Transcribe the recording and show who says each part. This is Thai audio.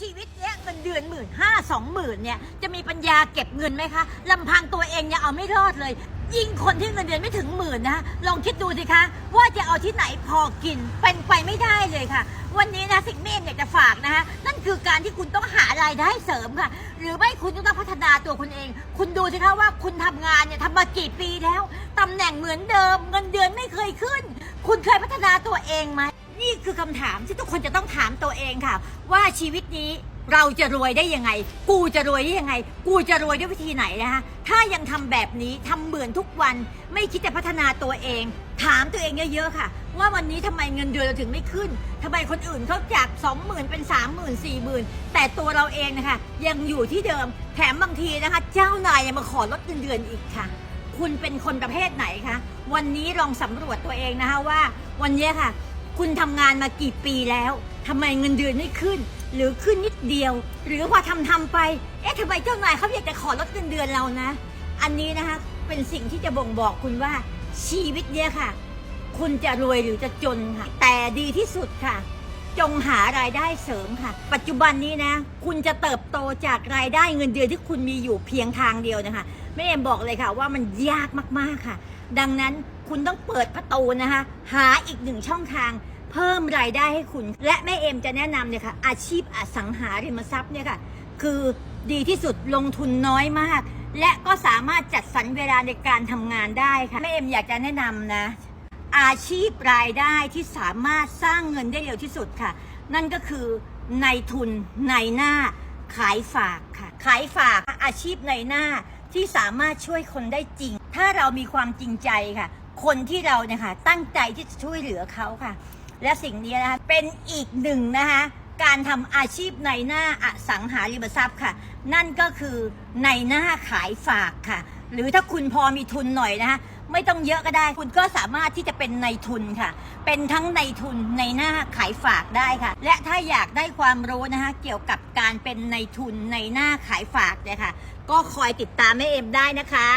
Speaker 1: ชีวิตเนี้ยเงินเดือนหมื่นห้าสองหมื่นเนี่ยจะมีปัญญาเก็บเงินไหมคะลำพังตัวเองยังเอาไม่รอดเลย ยิ่งคนที่เงินเดือนไม่ถึงหมื่นนะลองคิดดูสิคะ ว่าจะเอาที่ไหนพอกินเป็นไปไม่ได้เลยค่ะ วันนี้นะสิ่งที่เอ็มอยากจะฝากนะคะนั่นคือการที่คุณต้องหารายได้เสริมค่ะ หรือไม่คุณต้องพัฒนาตัวคุณเอง คุณดูสิคะว่าคุณทำงานเนี่ยทำมากี่ปีแล้วตำแหน่งเหมือนเดิม เงินเดือนไม่เคยขึ้น คุณเคยพัฒนาตัวเองไหม นี่คือคำถามที่ทุกคนจะต้องถามตัวเองค่ะ ว่าชีวิตนี้เราจะรวยได้ยังไง กูจะรวยได้ยังไง กูจะรวยด้วยวิธีไหนนะคะถ้ายังทำแบบนี้ทำเหมือนทุกวัน ไม่คิดจะพัฒนาตัวเอง ถามตัวเองเยอะๆค่ะ ว่าวันนี้ทำไมเงินเดือนเราถึงไม่ขึ้นทำไมคนอื่นเขาจาก 20,000 เป็น 30,000 40,000 แต่ตัวเราเองนะคะยังอยู่ที่เดิม แถมบางทีนะคะ เจ้านายยังมาขอลดเงินเดือนอีกค่ะ คุณเป็นคนประเภทไหนคะ วันนี้ลองสำรวจตัวเองนะคะว่า วันนี้ค่ะ คุณทำงานมากี่ปีแล้วทำไมเงินเดือนไม่ขึ้น หรือขึ้นนิดเดียว หรือว่าทำทำไป เอ๊ะทำไมเจ้านายเขาอยากจะขอลดเงินเดือนเรานะ อันนี้นะคะเป็นสิ่งที่จะบ่งบอกคุณว่าชีวิตเนี่ยค่ะ คุณจะรวยหรือจะจนค่ะ แต่ดีที่สุดค่ะ จงหารายได้เสริมค่ะ ปัจจุบันนี้นะ คุณจะเติบโตจากรายได้เงินเดือนที่คุณมีอยู่เพียงทางเดียวนะคะแม่เอ็มบอกเลยค่ะว่ามันยากมากๆค่ะ ดังนั้นคุณต้องเปิดประตูนะคะ หาอีกหนึ่งช่องทาง เพิ่มรายได้ให้คุณ และแม่เอ็มจะแนะนำเนี่ยค่ะอาชีพอสังหาริมทรัพย์เนี่ยค่ะคือดีที่สุดลงทุนน้อยมาก และก็สามารถจัดสรรเวลาในการทำงานได้ค่ะแม่เอ็มอยากจะแนะนำนะอาชีพรายได้ที่สามารถสร้างเงินได้เร็วที่สุดค่ะ นั่นก็คือในทุนในหน้าขายฝากค่ะ ขายฝากอาชีพในหน้าที่สามารถช่วยคนได้จริง ถ้าเรามีความจริงใจค่ะ คนที่เราเนี่ยค่ะตั้งใจที่จะช่วยเหลือเขาค่ะ และสิ่งนี้นะคะเป็นอีกหนึ่งนะคะการทำอาชีพในหน้าอสังหาริมทรัพย์ค่ะ นั่นก็คือในหน้าขายฝากค่ะ หรือถ้าคุณพอมีทุนหน่อยนะคะไม่ต้องเยอะก็ได้ คุณก็สามารถที่จะเป็นในทุนค่ะ เป็นทั้งในทุนในหน้าขายฝากได้ค่ะ และถ้าอยากได้ความรู้นะคะ เกี่ยวกับการเป็นในทุนในหน้าขายฝากเนี่ยค่ะ ก็คอยติดตามแม่เอ็มได้นะคะ